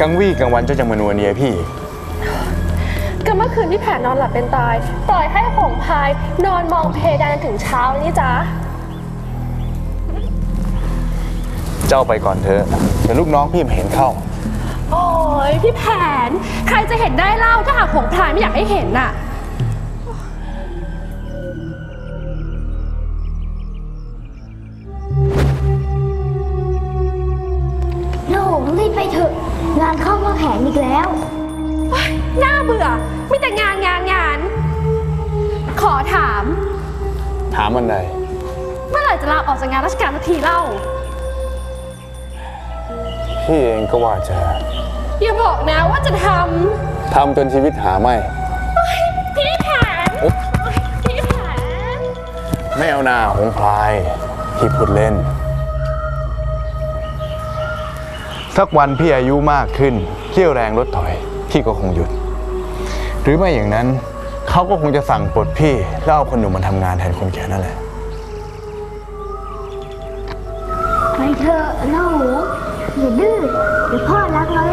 กลางวี่กลางวันเจ้าจะมานัวเนียพี่ ก็เมื่อคืนที่แผนนอนหลับเป็นตาย ปล่อยให้หงพายนอนมองเพดานถึงเช้านี่จ๊ะเจ้าไปก่อนเถอะเดี๋ยวลูกน้องพี่มาเห็นเข้า โอ้ยพี่แผน ใครจะเห็นได้เล่าถ้าหากหงพายไม่อยากให้เห็นน่ะ งานเข้ามาแผนอีกแล้ว น่าเบื่อมีแต่งานงานงาน ขอถาม ถามมันใด เมื่อไหร่จะลาออกจากงานราชการสักทีเล่า พี่เองก็ว่าจะ อย่าบอกนะว่าจะททำจนชีวิตหาไม่ำพี่แผนโอ๊ะพี่แผน ไม่เอาหนาหงพลายพี่พูดเล่น สักวันพี่อายุมากขึ้นเรี่ยวแรงลดถอย พี่ก็คงหยุด หรือไม่อย่างนั้นเขาก็คงจะสั่งปลดพี่แล้วเอาคนหนุ่มมาทำงานแทนคนแก่นั่นแหละ ไปเถอะน้าหงอย่าดื้อเดี๋ยวพ่อรักน้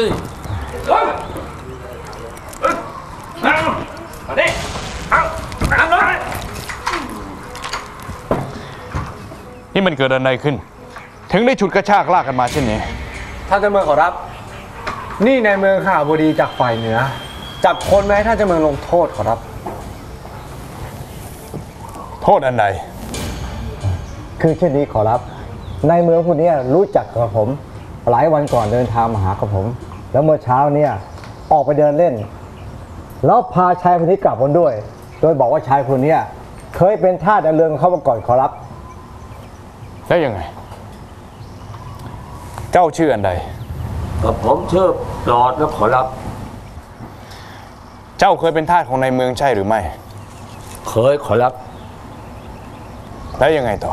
อยลงอีกนะนี่มันเกิดอะไรขึ้น ถึงได้ฉุดกระชากลากกันมาเช่นนี้ ท่านเจ้าเมืองขอรับ นี่ในเมืองข่าวบดีจากฝ่ายเหนือ จับคนมาให้ท่านเจ้าเมืองลงโทษขอรับ โทษอันใดคือเช่นนี้ขอรับ ในเมืองผู้นี้รู้จักกับผม หลายวันก่อนเดินทางมาหากับผม แล้วเมื่อเช้าเนี่ยออกไปเดินเล่น แล้วพาชายคนนี้กลับมาด้วย โดยบอกว่าชายคนเนี้เคยเป็นทาสในเรืองเขามาก่อนขอรับ แล้วยังไง เจ้าชื่ออันใด กับผมชื่อปลอดนะขอรับ เจ้าเคยเป็นทาสของในเมืองใช่หรือไม่ เคยขอรับ แล้วยังไงต่อ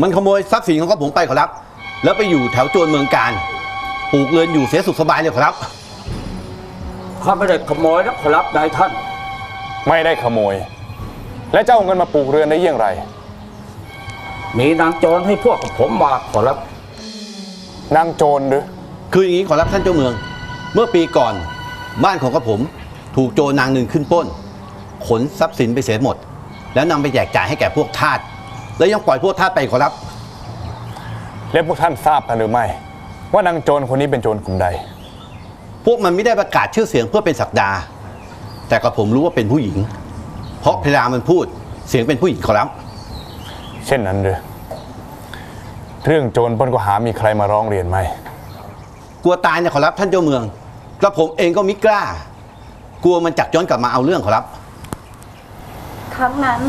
มันขโมยทรัพย์สินของกับผมไปขอรับ แล้วไปอยู่แถวโจรเมืองการ ปลูกเรือนอยู่เสียสุขสบายเลยขอรับ ข้าไม่ได้ขโมยนะขอรับนายท่าน ไม่ได้ขโมย และเจ้าเอาเงินมาปลูกเรือนได้เยี่ยงไร มีนางโจรให้พวกกับผมมาขอรับนางโจรหรือ คืออย่างนี้ขอรับท่านเจ้าเมือง เมื่อปีก่อนบ้านของกับผม ถูกโจรนางหนึ่งขึ้นปล้น ขนทรัพย์สินไปเสียหมด แล้วนำไปแจกจ่ายให้แก่พวกทาสแล้วยังปล่อยพวกทาสไปขอรับ และพวกท่านทราบกันหรือไม่ ว่านางโจรคนนี้เป็นโจรกลุ่มใด พวกมันไม่ได้ประกาศชื่อเสียงเพื่อเป็นศักดา แต่กับผมรู้ว่าเป็นผู้หญิง เพราะเพลามันพูดเสียงเป็นผู้หญิงขอรับ เช่นนั้นหรือเรื่องโจรปล้นก็หามีใครมาร้องเรียนไหม กลัวตายเนี่ยขอรับท่านเจ้าเมืองกระผมเองก็มิกล้า กลัวมันจักย้อนกลับมาเอาเรื่องขอรับ ครั้งนั้น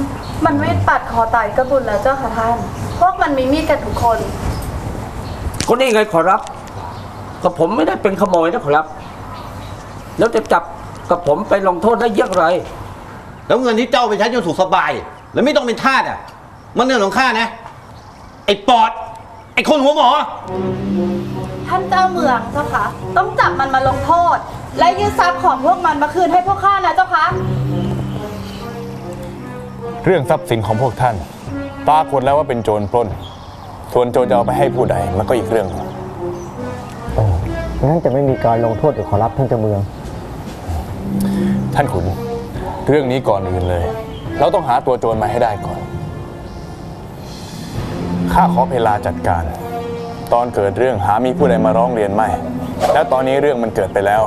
มันไม่ปัดคอตายก็บุญแล้วเจ้าค่ะท่าน พวกมันมีมีดกันทุกคน คนนี้ไงขอรับ กับผมไม่ได้เป็นขโมยนะขอรับ แล้วจะจับกับผมไปลงโทษได้อยังไรแล้วเงินที่เจ้าไปใช้จนสุขสบาย แล้วไม่ต้องเป็นทาสอะ มันเงินของข้านะ ไอ้ปอด ไอ้คนหัวหมอ ท่านเจ้าเมืองเจ้าค่ะต้องจับมันมาลงโทษ และยึดทรัพย์ของพวกมันมาคืนให้พวกข้านะเจ้าค่ะเรื่องทรัพย์สินของพวกท่านปรากฏแล้วว่าเป็นโจรปล้น ส่วนโจรจะเอาไปให้ผู้ใดมันก็อีกเรื่องหนึ่งโอ้ งั้นจะไม่มีการลงโทษหรือขอรับท่านเจ้าเมือง ท่านขุน เรื่องนี้ก่อนอื่นเลย เราต้องหาตัวโจรมาให้ได้ก่อน ข้าขอเพลาจัดการ ตอนเกิดเรื่องหามีผู้ใดมาร้องเรียนไม่ แล้วตอนนี้เรื่องมันเกิดไปแล้ว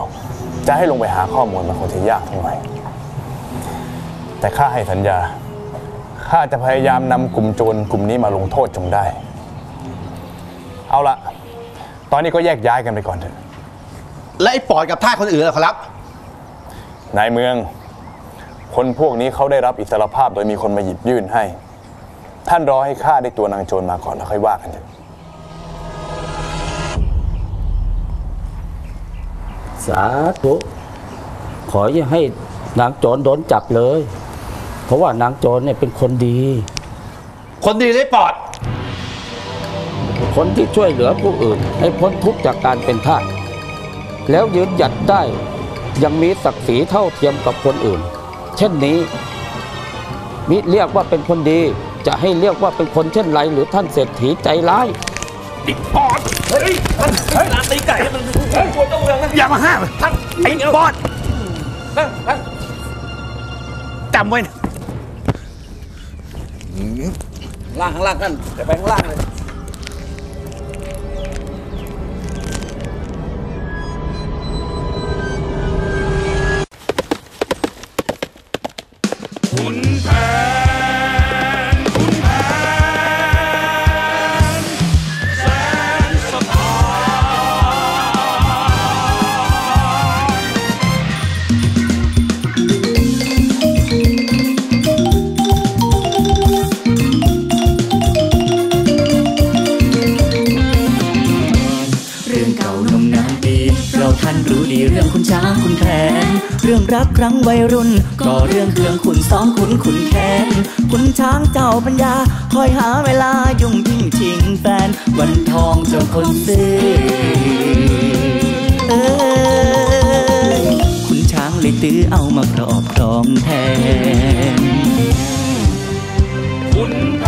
จะให้ลงไปหาข้อมูลมันคงจะยากทั้งหน่อยแต่ข้าให้สัญญา ข้าจะพยายามนำกลุ่มโจรกลุ่มนี้มาลงโทษจงได้ เอาละ ตอนนี้ก็แยกย้ายกันไปก่อนเถอะ และไอ้ปอดกับทาสคนอื่นล่ะขอรับ นายเมือง คนพวกนี้เขาได้รับอิสรภาพโดยมีคนมาหยิบยื่นให้ ท่านรอให้ข้าได้ตัวนางโจรมาก่อนแล้วค่อยว่ากันเถอะ สาธุขออย่าให้นางโจรโดนจับเลย เพราะว่านางโจรเนี่ยเป็นคนดี คนดีเลยปอด คนที่ช่วยเหลือผู้อื่น ให้พ้นทุกข์จากการเป็นทาสแล้วยืนหยัดได้ยังมีศักดิ์ศรีเท่าเทียมกับคนอื่น เช่นนี้ มิเรียกว่าเป็นคนดีจะให้เรียกว่าเป็นคนเช่นไรหรือท่านเศรษฐีใจร้ายอย่ามาห้ามไอ้บอสจำไว้นะล่างข้างล่างนั่นเดี๋ยวไปข้างล่างเลย ดีเรื่องคุณช้างคุณแผนเรื่องรักครั้งวัยรุ่นก็เรื่องเครื่องขุนซ้อมขุนขุนแค้นคุณช้างเจ้าปัญญา คอยหาเวลายุ่งยิ่งชิงแฟนวันทองเจ้าคนซื้อเอยคุณช้างเลยตื้อเอามาครอบครองแทนรอ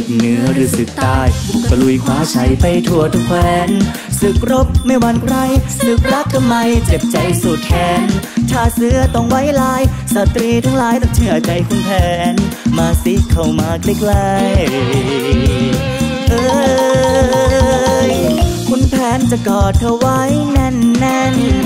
ศึกเหนือหรือศึกใต้บุกตะลุยคว้าชัยไปทั่วทุกแคว้นศึกรบไม่หวั่นใครศึกรักทำไมเจ็บใจสุดแขนชาเสือต้องไว้ลาย สตรีทั้งหลายต้องเชื่อใจคุณแผน มาสิเข้ามาใกล้ๆเอ้ยคุณแผนจะกอดเธอไว้แน่นๆ